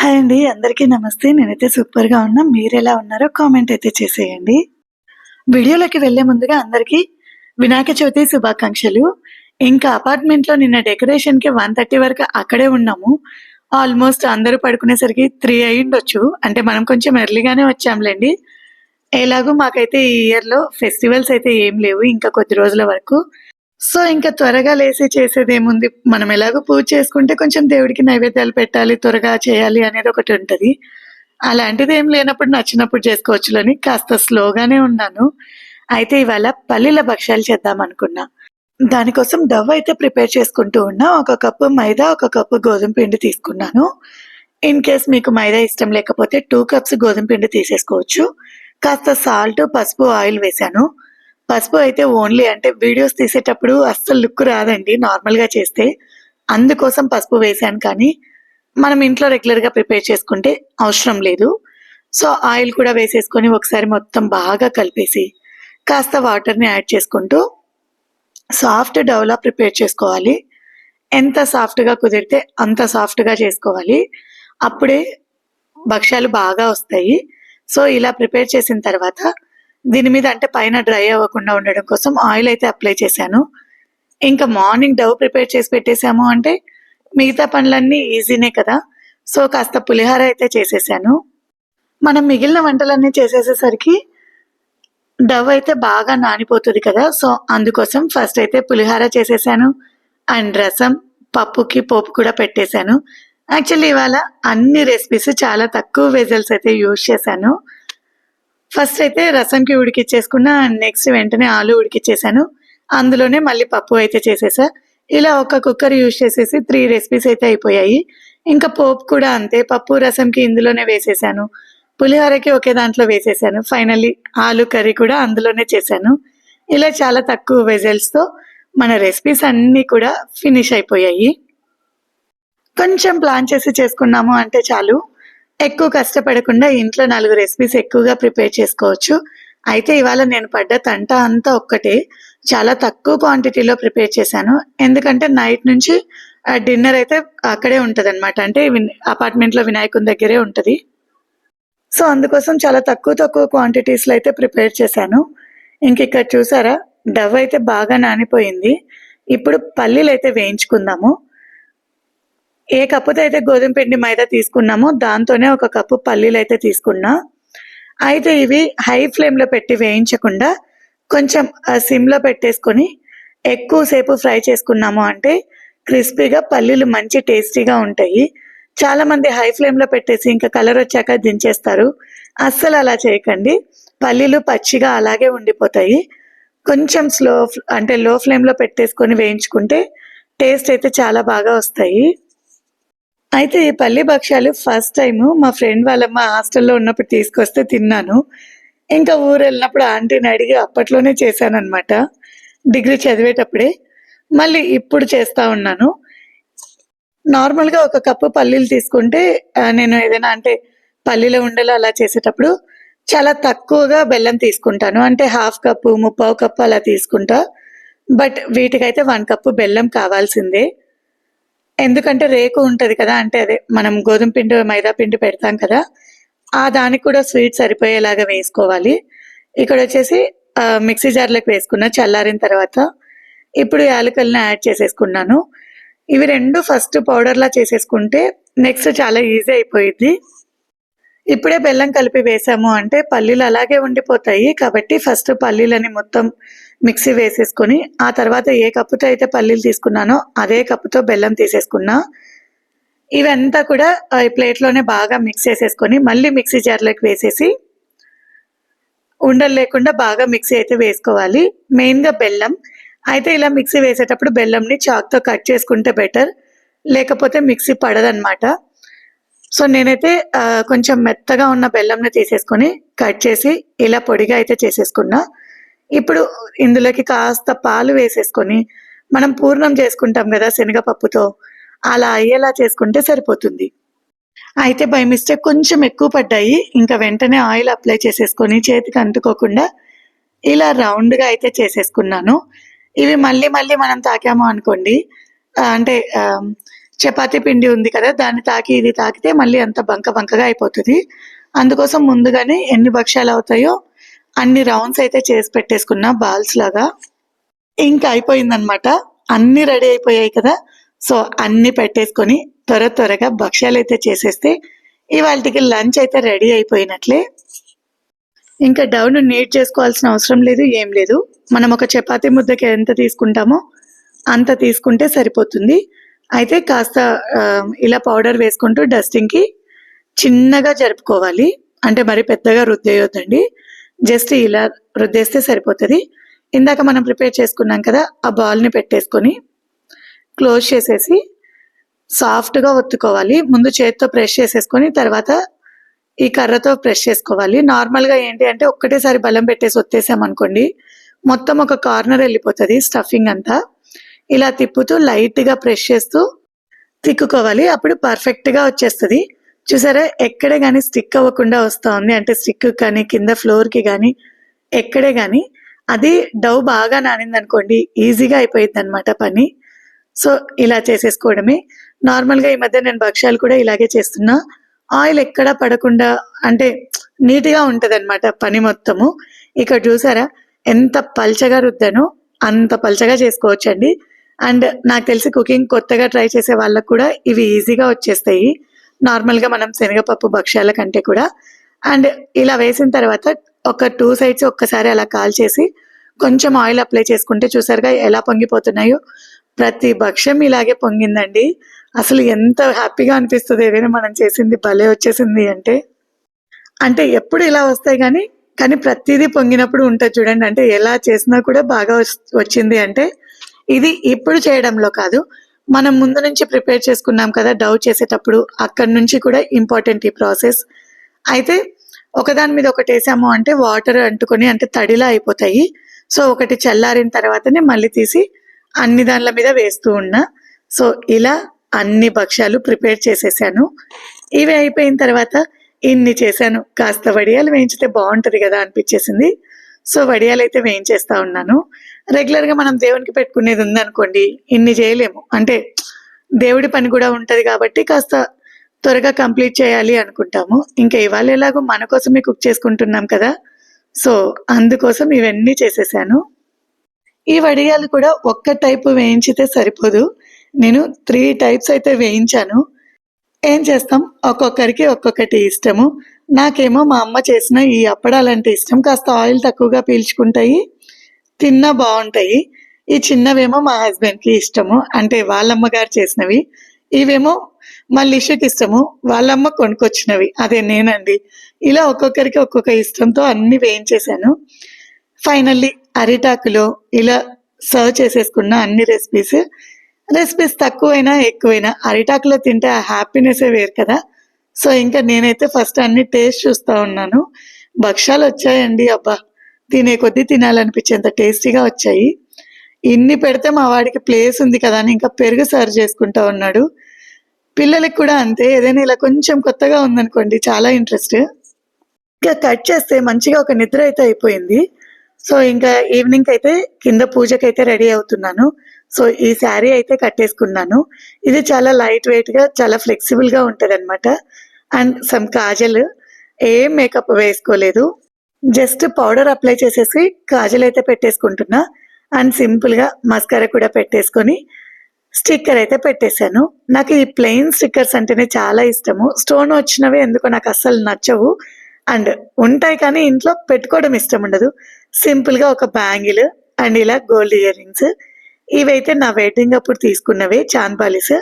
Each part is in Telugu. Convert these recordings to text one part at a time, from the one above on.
హాయ్ అండి అందరికీ నమస్తే. నేనైతే సూపర్గా ఉన్నా. మీరు ఎలా ఉన్నారో కామెంట్ అయితే చేసేయండి. వీడియోలోకి వెళ్ళే ముందుగా అందరికీ వినాయక చవితి శుభాకాంక్షలు. ఇంకా అపార్ట్మెంట్లో నిన్న డెకరేషన్కి వన్ థర్టీ వరకు అక్కడే ఉన్నాము. ఆల్మోస్ట్ అందరూ పడుకునేసరికి త్రీ అయ్యిండొచ్చు. అంటే మనం కొంచెం ఎర్లీగానే వచ్చాంలేండి. ఎలాగో మాకైతే ఈ ఇయర్లో ఫెస్టివల్స్ అయితే ఏం లేవు ఇంకా కొద్ది రోజుల వరకు. సో ఇంకా త్వరగా లేసి చేసేది ఏముంది మనం ఎలాగో పూజ చేసుకుంటే కొంచెం దేవుడికి నైవేద్యాలు పెట్టాలి త్వరగా చేయాలి అనేది ఒకటి ఉంటుంది. అలాంటిది ఏం లేనప్పుడు నచ్చినప్పుడు చేసుకోవచ్చులని కాస్త స్లోగానే ఉన్నాను. అయితే ఇవాళ పల్లీల భక్ష్యాలు చేద్దాం అనుకున్నా. దానికోసం డవ్ అయితే ప్రిపేర్ చేసుకుంటూ ఉన్నా. ఒక కప్పు మైదా ఒక కప్పు గోధుమ పిండి తీసుకున్నాను. ఇన్ కేస్ మీకు మైదా ఇష్టం లేకపోతే టూ కప్స్ గోధుమ పిండి తీసేసుకోవచ్చు. కాస్త సాల్ట్ పసుపు ఆయిల్ వేశాను. పసుపు అయితే ఓన్లీ అంటే వీడియోస్ తీసేటప్పుడు అస్సలు లుక్ రాదండి నార్మల్గా చేస్తే. అందుకోసం పసుపు వేశాను కానీ మనం ఇంట్లో రెగ్యులర్గా ప్రిపేర్ చేసుకుంటే అవసరం లేదు. సో ఆయిల్ కూడా వేసేసుకొని ఒకసారి మొత్తం బాగా కలిపేసి కాస్త వాటర్ని యాడ్ చేసుకుంటూ సాఫ్ట్ డౌలా ప్రిపేర్ చేసుకోవాలి. ఎంత సాఫ్ట్గా కుదిరితే అంత సాఫ్ట్గా చేసుకోవాలి. అప్పుడే భక్ష్యాలు బాగా వస్తాయి. సో ఇలా ప్రిపేర్ చేసిన తర్వాత దీని మీద అంటే పైన డ్రై అవ్వకుండా ఉండడం కోసం ఆయిల్ అయితే అప్లై చేశాను. ఇంకా మార్నింగ్ డవ్ ప్రిపేర్ చేసి పెట్టేశాము అంటే మిగతా పనులన్నీ ఈజీనే కదా. సో కాస్త పులిహార అయితే చేసేసాను. మనం మిగిలిన వంటలన్నీ చేసేసేసరికి డవ్ అయితే బాగా నానిపోతుంది కదా. సో అందుకోసం ఫస్ట్ అయితే పులిహార చేసేసాను. అండ్ రసం పప్పుకి పోపు కూడా పెట్టేశాను. యాక్చువల్లీ ఇవాళ అన్ని రెసిపీస్ చాలా తక్కువ వెజల్స్ అయితే యూజ్ చేశాను. ఫస్ట్ అయితే రసంకి ఉడికిచ్చేసుకున్నా అండ్ నెక్స్ట్ వెంటనే ఆలు ఉడికిచ్చేసాను. అందులోనే మళ్ళీ పప్పు అయితే చేసేసా. ఇలా ఒక కుక్కర్ యూజ్ చేసేసి త్రీ రెసిపీస్ అయితే అయిపోయాయి. ఇంకా పోపు కూడా అంతే పప్పు రసంకి ఇందులోనే వేసేసాను. పులిహోరకి ఒకే దాంట్లో వేసేసాను. ఫైనల్లీ ఆలు కర్రీ కూడా అందులోనే చేశాను. ఇలా చాలా తక్కువ వెజల్స్తో మన రెసిపీస్ అన్నీ కూడా ఫినిష్ అయిపోయాయి. కొంచెం ప్లాన్ చేసి చేసుకున్నాము అంటే చాలు. ఎక్కువ కష్టపడకుండా ఇంట్లో నాలుగు రెసిపీస్ ఎక్కువగా ప్రిపేర్ చేసుకోవచ్చు. అయితే ఇవాళ నేను పడ్డ తంట అంతా ఒక్కటే. చాలా తక్కువ క్వాంటిటీలో ప్రిపేర్ చేశాను. ఎందుకంటే నైట్ నుంచి డిన్నర్ అయితే అక్కడే ఉంటుంది అనమాట అంటే అపార్ట్మెంట్లో వినాయకుని దగ్గరే ఉంటుంది. సో అందుకోసం చాలా తక్కువ తక్కువ క్వాంటిటీస్లో అయితే ప్రిపేర్ చేశాను. ఇంక ఇక్కడ చూసారా డవ్ అయితే బాగా నానిపోయింది. ఇప్పుడు పల్లీలు అయితే వేయించుకుందాము. ఏ కప్పుతో అయితే గోధుమ పిండి మైదా తీసుకున్నామో దాంతోనే ఒక కప్పు పల్లీలు అయితే తీసుకున్నా. అయితే ఇవి హై ఫ్లేమ్లో పెట్టి వేయించకుండా కొంచెం సిమ్లో పెట్టేసుకొని ఎక్కువసేపు ఫ్రై చేసుకున్నాము అంటే క్రిస్పీగా పల్లీలు మంచి టేస్టీగా ఉంటాయి. చాలామంది హై ఫ్లేమ్లో పెట్టేసి ఇంకా కలర్ వచ్చాక దించేస్తారు. అస్సలు అలా చేయకండి. పల్లీలు పచ్చిగా అలాగే ఉండిపోతాయి. కొంచెం స్లో అంటే లో ఫ్లేమ్లో పెట్టేసుకొని వేయించుకుంటే టేస్ట్ అయితే చాలా బాగా వస్తాయి. అయితే ఈ పల్లి భక్ష్యాలు ఫస్ట్ టైము మా ఫ్రెండ్ వాళ్ళ మా హాస్టల్లో ఉన్నప్పుడు తీసుకొస్తే తిన్నాను. ఇంకా ఊరు వెళ్ళినప్పుడు ఆంటీని అడిగి అప్పట్లోనే చేశానన్నమాట. డిగ్రీ చదివేటప్పుడే. మళ్ళీ ఇప్పుడు చేస్తా ఉన్నాను. నార్మల్గా ఒక కప్పు పల్లీలు తీసుకుంటే నేను ఏదైనా అంటే పల్లీలో ఉండలో అలా చేసేటప్పుడు చాలా తక్కువగా బెల్లం తీసుకుంటాను. అంటే హాఫ్ కప్పు ముప్పావు కప్పు అలా తీసుకుంటా. బట్ వీటికైతే వన్ కప్పు బెల్లం కావాల్సిందే. ఎందుకంటే రేకు ఉంటుంది కదా అంటే అదే మనం గోధుమ పిండి మైదా పిండి పెడతాం కదా ఆ దానికి కూడా స్వీట్ సరిపోయేలాగా వేసుకోవాలి. ఇక్కడ వచ్చేసి మిక్సీ జార్లకు వేసుకున్నా చల్లారిన తర్వాత ఇప్పుడు యాలకల్ని యాడ్ చేసేసుకున్నాను. ఇవి రెండు ఫస్ట్ పౌడర్లా చేసేసుకుంటే నెక్స్ట్ చాలా ఈజీ అయిపోయింది ఇప్పుడే బెల్లం కలిపి వేసాము అంటే పల్లీలు అలాగే ఉండిపోతాయి. కాబట్టి ఫస్ట్ పల్లీలని మొత్తం మిక్సీ వేసేసుకొని ఆ తర్వాత ఏ కప్పుతో అయితే పల్లీలు తీసుకున్నానో అదే కప్పుతో బెల్లం తీసేసుకున్నా ఇవంతా కూడా ఈ ప్లేట్లోనే బాగా మిక్స్ చేసేసుకొని మళ్ళీ మిక్సీ జార్లోకి వేసేసి ఉండలు లేకుండా బాగా మిక్సీ అయితే వేసుకోవాలి. మెయిన్గా బెల్లం. అయితే ఇలా మిక్సీ వేసేటప్పుడు బెల్లంని చాక్తో కట్ చేసుకుంటే బెటర్. లేకపోతే మిక్సీ పడదన్నమాట. సో నేనైతే కొంచెం మెత్తగా ఉన్న బెల్లంని తీసేసుకొని కట్ చేసి ఇలా పొడిగా అయితే చేసేసుకున్నా. ఇప్పుడు ఇందులోకి కాస్త పాలు వేసేసుకొని మనం పూర్ణం చేసుకుంటాం కదా శనగపప్పుతో అలా అయ్యేలా చేసుకుంటే సరిపోతుంది. అయితే బై మిస్టేక్ కొంచెం ఎక్కువ పడ్డాయి. ఇంకా వెంటనే ఆయిల్ అప్లై చేసేసుకొని చేతికి అంటుకోకుండా ఇలా రౌండ్గా అయితే చేసేసుకున్నాను. ఇవి మళ్ళీ మళ్ళీ మనం తాకాము అనుకోండి అంటే చపాతీ పిండి ఉంది కదా దాన్ని తాకి ఇది తాకితే మళ్ళీ అంత బంక బంకగా అయిపోతుంది. అందుకోసం ముందుగానే ఎన్ని భక్ష్యాలు అవుతాయో అన్ని రౌండ్స్ అయితే చేసి పెట్టేసుకున్నా బాల్స్ లాగా. ఇంకా అయిపోయిందనమాట అన్ని రెడీ అయిపోయాయి కదా సో అన్ని పెట్టేసుకొని త్వర త్వరగా భక్ష్యాలు అయితే చేసేస్తే ఇవాళకి లంచ్ అయితే రెడీ అయిపోయినట్లే. ఇంకా డౌన్ నీట్ చేసుకోవాల్సిన అవసరం లేదు ఏం లేదు. మనం ఒక చపాతీ ముద్దకి ఎంత తీసుకుంటామో అంత తీసుకుంటే సరిపోతుంది. అయితే కాస్త ఇలా పౌడర్ వేసుకుంటూ డస్టింగ్కి చిన్నగా జరుపుకోవాలి. అంటే మరి పెద్దగా రుద్దేయొద్దండి. జస్ట్ ఇలా రుద్దేస్తే సరిపోతుంది. ఇందాక మనం ప్రిపేర్ చేసుకున్నాం కదా ఆ బాల్ని పెట్టేసుకొని క్లోజ్ చేసేసి సాఫ్ట్గా ఒత్తుకోవాలి. ముందు చేతితో ప్రెష్ చేసేసుకొని తర్వాత ఈ కర్రతో ప్రెష్ చేసుకోవాలి. నార్మల్గా ఏంటి అంటే ఒక్కటేసారి బలం పెట్టేసి ఒత్తేసామనుకోండి మొత్తం ఒక కార్నర్ వెళ్ళిపోతుంది స్టఫింగ్ అంతా. ఇలా తిప్పుతూ లైట్గా ప్రెస్ చేస్తూ తిక్కుకోవాలి. అప్పుడు పర్ఫెక్ట్గా వచ్చేస్తుంది. చూసారా? ఎక్కడే కానీ స్టిక్ అవ్వకుండా వస్తూ ఉంది అంటే స్టిక్ కానీ కింద ఫ్లోర్కి కానీ ఎక్కడే కానీ అది డవ్ బాగా నానింది అనుకోండి ఈజీగా అయిపోయింది అనమాట పని. సో ఇలా చేసేసుకోవడమే. నార్మల్గా ఈ మధ్య నేను భక్ష్యాలు కూడా ఇలాగే చేస్తున్నా. ఆయిల్ ఎక్కడా పడకుండా అంటే నీట్గా ఉంటుంది అనమాట పని మొత్తము. ఇక్కడ చూసారా? ఎంత పల్చగా రుద్దానో అంత పల్చగా చేసుకోవచ్చండి. అండ్ నాకు తెలిసి కుకింగ్ కొత్తగా ట్రై చేసే వాళ్ళకు కూడా ఇవి ఈజీగా వచ్చేస్తాయి. నార్మల్గా మనం శనగపప్పు భక్ష్యాల కంటే కూడా. అండ్ ఇలా వేసిన తర్వాత ఒక టూ సైడ్స్ ఒక్కసారి అలా కాల్ చేసి కొంచెం ఆయిల్ అప్లై చేసుకుంటే చూసారుగా ఎలా పొంగిపోతున్నాయో. ప్రతి భక్ష్యం ఇలాగే పొంగిందండి. అసలు ఎంత హ్యాపీగా అనిపిస్తుంది ఏదైనా మనం చేసింది భలే వచ్చేసింది అంటే. అంటే ఎప్పుడు ఇలా వస్తాయి కానీ కానీ ప్రతిదీ పొంగినప్పుడు ఉంటుంది చూడండి. అంటే ఎలా చేసినా కూడా బాగా వచ్చింది అంటే ఇది ఇప్పుడు చేయడంలో కాదు. మనం ముందు నుంచి ప్రిపేర్ చేసుకున్నాం కదా డౌ చేసేటప్పుడు అక్కడి నుంచి కూడా ఇంపార్టెంట్ ఈ ప్రాసెస్. అయితే ఒకదాని మీద ఒకటి వేసాము అంటే వాటర్ అంటుకొని అంటే తడిలా అయిపోతాయి. సో ఒకటి చల్లారిన తర్వాతనే మళ్ళీ తీసి అన్ని దానిల మీద వేస్తూ ఉన్నా. సో ఇలా అన్ని భక్ష్యాలు ప్రిపేర్ చేసేసాను. ఇవి అయిపోయిన తర్వాత ఇన్ని చేశాను. కాస్త వడియాలు వేయించితే బాగుంటుంది కదా అనిపించేసింది. సో వడియాలు అయితే వేయించేస్తా ఉన్నాను. రెగ్యులర్గా మనం దేవునికి పెట్టుకునేది ఉందనుకోండి ఇన్ని చేయలేము. అంటే దేవుడి పని కూడా ఉంటది కాబట్టి కాస్త త్వరగా కంప్లీట్ చేయాలి అనుకుంటాము. ఇంకా ఇవాళ ఎలాగో మన కోసమే కుక్ చేసుకుంటున్నాం కదా. సో అందుకోసం ఇవన్నీ చేసేసాను. ఈ వడియాలు కూడా ఒక్క టైపు వేయించితే సరిపోదు. నేను త్రీ టైప్స్ అయితే వేయించాను. ఏం చేస్తాం? ఒక్కొక్కరికి ఒక్కొక్కటి ఇష్టము. నాకేమో మా అమ్మ చేసిన ఈ అప్పడాలంటే ఇష్టం. కాస్త ఆయిల్ తక్కువగా పీల్చుకుంటాయి. తిన్నా బాగుంటాయి. ఈ చిన్నవేమో మా హస్బెండ్కి ఇష్టము. అంటే వాళ్ళమ్మ గారు చేసినవి. ఇవేమో మా లిషుకి ఇష్టము. వాళ్ళమ్మ కొనుక్కొచ్చినవి. అదే నేనండి. ఇలా ఒక్కొక్కరికి ఒక్కొక్క ఇష్టంతో అన్ని వేయించేశాను. ఫైనల్లీ అరిటాకులో ఇలా సర్వ్ చేసేసుకున్న అన్ని రెసిపీస్. రెసిపీస్ తక్కువైనా ఎక్కువైనా అరిటాకులో తింటే ఆ హ్యాపీనెస్ వేరు కదా. సో ఇంకా నేనైతే ఫస్ట్ అన్ని టేస్ట్ చూస్తూ ఉన్నాను. భక్ష్యాలు వచ్చాయండి అబ్బా. తినే కొద్దీ తినాలనిపించేంత టేస్టీగా వచ్చాయి. ఇన్ని పెడితే మా వాడికి ప్లేస్ ఉంది కదా అని ఇంకా పెరుగు సర్వ్ చేసుకుంటా ఉన్నాడు. పిల్లలకి కూడా అంతే ఏదైనా ఇలా కొంచెం కొత్తగా ఉందనుకోండి చాలా ఇంట్రెస్ట్. ఇంకా కట్ చేస్తే మంచిగా ఒక నిద్ర అయితే అయిపోయింది. సో ఇంకా ఈవినింగ్ అయితే కింద పూజకి అయితే రెడీ అవుతున్నాను. సో ఈ శారీ అయితే కట్టేసుకున్నాను. ఇది చాలా లైట్ వెయిట్గా చాలా ఫ్లెక్సిబుల్గా ఉంటుంది అనమాట అండ్ సమ్ కాజల్ ఏం మేకప్ వేసుకోలేదు. జస్ట్ పౌడర్ అప్లై చేసేసి కాజల్ అయితే పెట్టేసుకుంటున్నా. అండ్ సింపుల్గా మస్కారా మస్కరా కూడా పెట్టేసుకొని స్టిక్కర్ అయితే పెట్టేశాను. నాకు ఈ ప్లెయిన్ స్టిక్కర్స్ అంటేనే చాలా ఇష్టము. స్టోన్ వచ్చినవి ఎందుకో నాకు అస్సలు నచ్చవు. అండ్ ఉంటాయి కానీ ఇంట్లో పెట్టుకోవడం ఇష్టం ఉండదు. సింపుల్గా ఒక బ్యాంగిల్ అండ్ ఇలా గోల్డ్ ఇయర్ రింగ్స్. ఇవైతే నా వెడ్డింగ్ అప్పుడు తీసుకున్నవే చాన్బాలిస్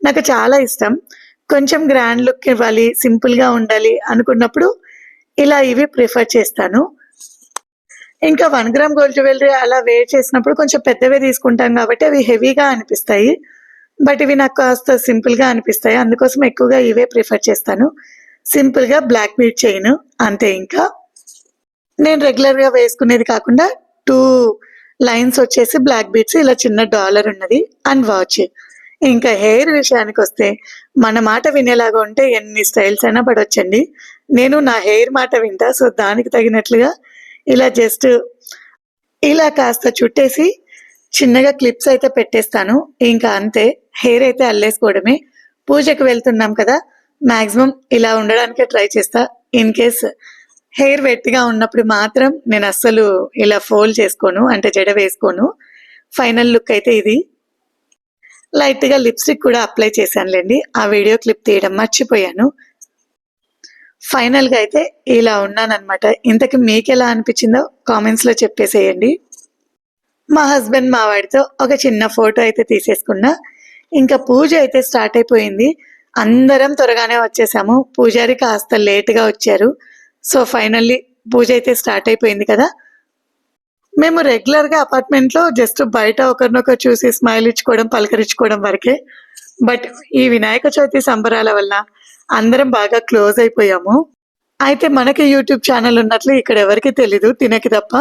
నాకు చాలా ఇష్టం. కొంచెం గ్రాండ్ లుక్ ఇవ్వాలి సింపుల్గా ఉండాలి అనుకున్నప్పుడు ఇలా ఇవి ప్రిఫర్ చేస్తాను. ఇంకా వన్ గ్రామ్ గోల్డ్ జ్యువెలరీ అలా వేర్ చేసినప్పుడు కొంచెం పెద్దవే తీసుకుంటాం కాబట్టి అవి హెవీగా అనిపిస్తాయి. బట్ ఇవి నాకు కాస్త సింపుల్గా అనిపిస్తాయి. అందుకోసం ఎక్కువగా ఇవే ప్రిఫర్ చేస్తాను. సింపుల్గా బ్లాక్ బీట్ చైన్ అంతే ఇంకా. నేను రెగ్యులర్గా వేసుకునేది కాకుండా టూ లైన్స్ వచ్చేసి బ్లాక్ బీట్స్ ఇలా చిన్న డాలర్ ఉన్నది అండ్ వాచ్. ఇంకా హెయిర్ విషయానికి వస్తే మన మాట వినేలాగా ఉంటే ఎన్ని స్టైల్స్ అయినా పడవచ్చండి నేను నా హెయిర్ మాట వింటా సో దానికి తగినట్లుగా ఇలా జస్ట్ ఇలా కాస్త చుట్టేసి చిన్నగా క్లిప్స్ అయితే పెట్టేస్తాను. ఇంకా అంతే హెయిర్ అయితే అల్లేసుకోవడమే. పూజకి వెళ్తున్నాం కదా మాక్సిమం ఇలా ఉండడానికే ట్రై చేస్తా. ఇన్ కేస్ హెయిర్ వెట్టిగా ఉన్నప్పుడు మాత్రం నేను అస్సలు ఇలా ఫోల్డ్ చేసుకోను అంటే జడ వేసుకోను. ఫైనల్ లుక్ అయితే ఇది. లైట్గా లిప్స్టిక్ కూడా అప్లై చేశానులేండి. ఆ వీడియో క్లిప్ తీయడం మర్చిపోయాను. ఫైనల్గా అయితే ఇలా ఉన్నానన్నమాట. ఇంతకి మీకు ఎలా అనిపించిందో కామెంట్స్లో చెప్పేసేయండి. మా హస్బెండ్ మా వాడితో ఒక చిన్న ఫోటో అయితే తీసేసుకున్నా. ఇంకా పూజ అయితే స్టార్ట్ అయిపోయింది. అందరం త్వరగానే వచ్చేసాము. పూజారి కాస్త లేట్గా వచ్చారు. సో ఫైనల్లీ పూజ అయితే స్టార్ట్ అయిపోయింది కదా. మేము రెగ్యులర్గా అపార్ట్మెంట్లో జస్ట్ బయట ఒకరినొకరు చూసి స్మైల్ ఇచ్చుకోవడం పలకరించుకోవడం వరకే. బట్ ఈ వినాయక చవితి సంబరాల వల్ల అందరం బాగా క్లోజ్ అయిపోయాము. అయితే మనకి యూట్యూబ్ ఛానల్ ఉన్నట్లు ఇక్కడ ఎవరికి తెలీదు తినకి తప్ప.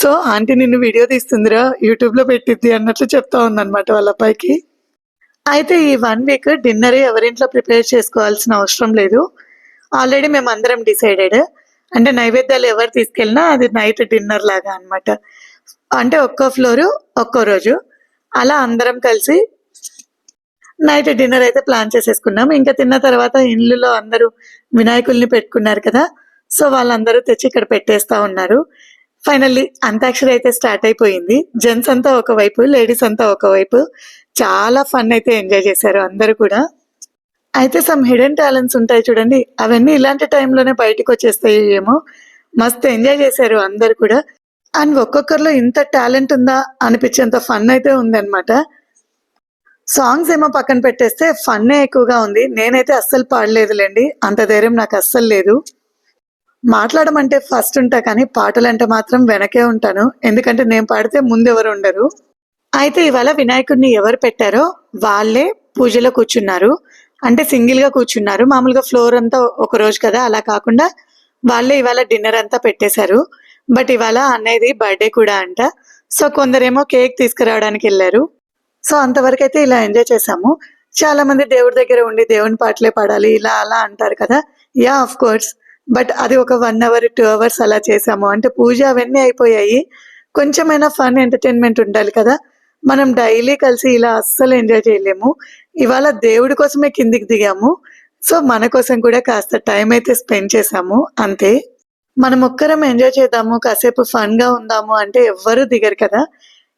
సో ఆంటీ నిన్ను వీడియో తీస్తుందిరా యూట్యూబ్లో పెట్టిద్ది అన్నట్లు చెప్తా ఉందన్నమాట వాళ్ళ అబ్బాయికి. అయితే ఈ వన్ వీక్ డిన్నర్ ఎవరింట్లో ప్రిపేర్ చేసుకోవాల్సిన అవసరం లేదు. ఆల్రెడీ మేము అందరం డిసైడెడ్ అంటే నైవేద్యాలు ఎవరు తీసుకెళ్ళినా అది నైట్ డిన్నర్ లాగా అన్నమాట. అంటే ఒక్కో ఫ్లోరు ఒక్కో రోజు. అలా అందరం కలిసి నైట్ డిన్నర్ అయితే ప్లాన్ చేసేసుకున్నాం. ఇంకా తిన్న తర్వాత ఇల్లులో అందరూ వినాయకుల్ని పెట్టుకున్నారు కదా. సో వాళ్ళందరూ తెచ్చి ఇక్కడ పెట్టేస్తా ఉన్నారు. ఫైనల్లీ అంతాక్షరి అయితే స్టార్ట్ అయిపోయింది. జెంట్స్ అంతా ఒకవైపు లేడీస్ అంతా ఒకవైపు. చాలా ఫన్ అయితే ఎంజాయ్ చేశారు అందరూ కూడా. అయితే సమ్ హిడెన్ టాలెంట్స్ ఉంటాయి చూడండి. అవన్నీ ఇలాంటి టైంలోనే బయటకు వచ్చేస్తాయి ఏమో. మస్తు ఎంజాయ్ చేశారు అందరు కూడా. అండ్ ఒక్కొక్కరిలో ఇంత టాలెంట్ ఉందా అనిపించేంత ఫన్ అయితే ఉందన్నమాట. సాంగ్స్ ఏమో పక్కన పెట్టేస్తే ఫన్నే ఎక్కువగా ఉంది. నేనైతే అస్సలు పాడలేదులేండి. అంత ధైర్యం నాకు అస్సలు లేదు. మాట్లాడమంటే ఫస్ట్ ఉంటా కానీ పాటలు అంటే మాత్రం వెనకే ఉంటాను. ఎందుకంటే నేను పాడితే ముందు ఎవరు ఉండరు. అయితే ఇవాళ వినాయకుడిని ఎవరు పెట్టారో వాళ్ళే పూజలో కూర్చున్నారు. అంటే సింగిల్గా కూర్చున్నారు. మామూలుగా ఫ్లోర్ అంతా ఒక రోజు కదా అలా కాకుండా వాళ్ళే ఇవాళ డిన్నర్ అంతా పెట్టేశారు. బట్ ఇవాళ అనేది బర్త్డే కూడా అంట. సో కొందరేమో కేక్ తీసుకురావడానికి వెళ్ళారు. సో అంతవరకు అయితే ఇలా ఎంజాయ్ చేసాము చాలా మంది దేవుడి దగ్గర ఉండి దేవుని పాటలే పాడాలి ఇలా అలా అంటారు కదా. Yeah of course. బట్ అది ఒక వన్ అవర్ టూ అవర్స్ అలా చేసాము అంటే పూజ అవన్నీ అయిపోయాయి. కొంచెమైనా ఫన్ ఎంటర్టైన్మెంట్ ఉండాలి కదా. మనం డైలీ కలిసి ఇలా అస్సలు ఎంజాయ్ చేయలేము. ఇవాళ దేవుడి కోసమే కిందికి దిగాము. సో మన కోసం కూడా కాస్త టైం అయితే స్పెండ్ చేసాము అంతే. మనం ఒక్కరం ఎంజాయ్ చేద్దాము కాసేపు ఫన్గా ఉందాము అంటే ఎవ్వరూ దిగరు కదా.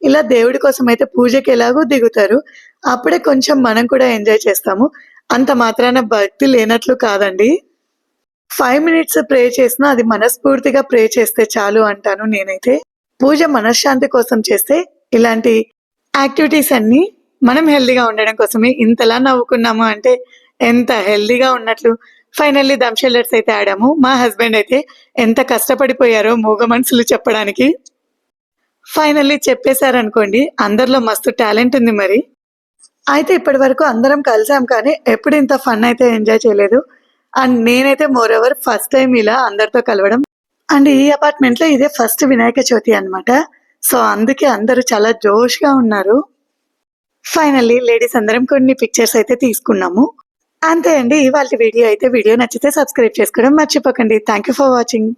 ఇలా దేవుడి కోసం అయితే పూజకి ఎలాగో దిగుతారు. అప్పుడే కొంచెం మనం కూడా ఎంజాయ్ చేస్తాము. అంత మాత్రాన భక్తి లేనట్లు కాదండి. ఫైవ్ మినిట్స్ ప్రే చేసినా అది మనస్ఫూర్తిగా ప్రే చేస్తే చాలు అంటాను నేనైతే. పూజ మనశ్శాంతి కోసం చేస్తే ఇలాంటి యాక్టివిటీస్ అన్ని మనం హెల్దీగా ఉండడం కోసమే. ఇంతలా నవ్వుకున్నాము అంటే ఎంత హెల్దీగా ఉన్నట్లు. ఫైనల్లీ దంషెల్లర్స్ అయితే ఆడాము. మా హస్బెండ్ అయితే ఎంత కష్టపడిపోయారో మూగ మనసులు చెప్పడానికి. ఫైనల్లీ చెప్పేశారనుకోండి అందరిలో మస్తు టాలెంట్ ఉంది మరి. అయితే ఇప్పటి వరకు అందరం కలిసాం కానీ ఎప్పుడు ఇంత ఫన్ అయితే ఎంజాయ్ చేయలేదు. అండ్ నేనైతే మోర్ ఓవర్ ఫస్ట్ టైం ఇలా అందరితో కలవడం. అండ్ ఈ అపార్ట్మెంట్లో ఇదే ఫస్ట్ వినాయక చవితి అనమాట సో అందుకే అందరూ చాలా జోష్గా ఉన్నారు. ఫైనల్లీ లేడీస్ అందరం కొన్ని పిక్చర్స్ అయితే తీసుకున్నాము. అంతే అండి ఇవాళ వీడియో అయితే వీడియో నచ్చితే సబ్స్క్రైబ్ చేసుకోవడం మర్చిపోకండి. Thank you for watching